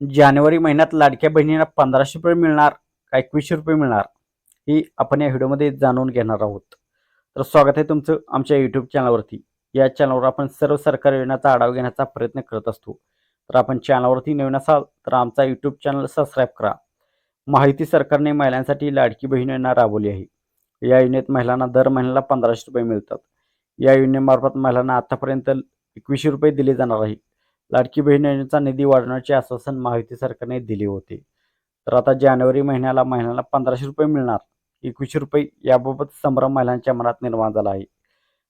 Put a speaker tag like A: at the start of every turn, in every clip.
A: जानेवारी महिन्यात लाडक्या बहिणींना पंधराशे रुपये मिळणार का एकवीसशे रुपये मिळणार ही आपण या व्हिडिओमध्ये जाणून घेणार आहोत. तर स्वागत आहे तुमचं आमच्या यूट्यूब चॅनलवरती या चॅनलवर आपण सर्व सरकारी योजनाचा आढावा घेण्याचा प्रयत्न करत असतो. तर आपण चॅनलवरती नवीन असाल तर आमचा यूट्यूब चॅनल सबस्क्राईब करा. माहिती सरकारने महिलांसाठी लाडकी बहीण योजना राबवली आहे. या योजनेत महिलांना दर महिन्याला पंधराशे रुपये मिळतात. या योजनेमार्फत महिलांना आतापर्यंत एकवीसशे रुपये दिले जाणार आहे. लाडकी बहीण योजनेचा निधी वाढवण्याचे आश्वासन महायुती सरकारने दिले होते. तर आता जानेवारी महिन्याला महिन्याला पंधराशे रुपये मिळणार. एकवीसशे रुपये याबाबत संभ्रम महिलांच्या मनात निर्माण झाला आहे.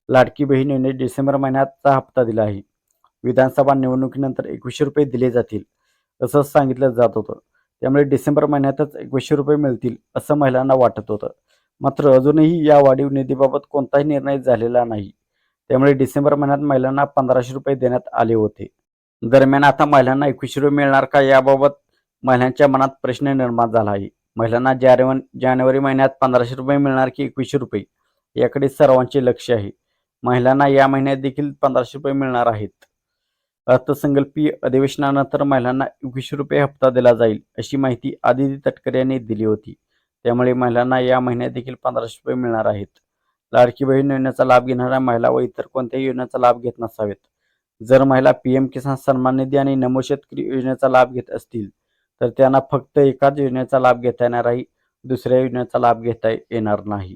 A: लाडकी बहीण योजनेत डिसेंबर महिन्याचा हप्ता दिला आहे. विधानसभा निवडणुकीनंतर एकवीसशे रुपये दिले जातील असं सांगितलं जात होतं. त्यामुळे डिसेंबर महिन्यातच एकवीसशे रुपये मिळतील असं महिलांना वाटत होतं. मात्र अजूनही या वाढीव निधीबाबत कोणताही निर्णय झालेला नाही. त्यामुळे डिसेंबर महिन्यात महिलांना पंधराशे रुपये देण्यात आले होते. दरम्यान आता महिलांना एकवीसशे रुपये मिळणार का याबाबत महिलांच्या मनात प्रश्न निर्माण झाला आहे. महिलांना जानेवारी जानेवारी महिन्यात पंधराशे रुपये मिळणार की एकवीसशे रुपये? याकडे सर्वांचे लक्ष आहे. महिलांना या महिन्यात देखील पंधराशे रुपये मिळणार आहेत. अर्थसंकल्पीय अधिवेशनानंतर महिलांना एकवीसशे रुपये हप्ता दिला जाईल अशी माहिती आदिती तटकरे यांनी दिली होती. त्यामुळे महिलांना या महिन्यात देखील पंधराशे रुपये मिळणार आहेत. लाडकी बहीण योजनेचा लाभ घेणाऱ्या महिला व इतर कोणत्याही योजनेचा लाभ घेत नसावेत. जर महिला पीएम किसान सन्मान निधी आणि नमो शेतकरी योजनेचा लाभ घेत असतील तर त्यांना फक्त एकाच योजनेचा लाभ घेता येणार आहे दुसऱ्या योजनेचा लाभ घेता येणार नाही.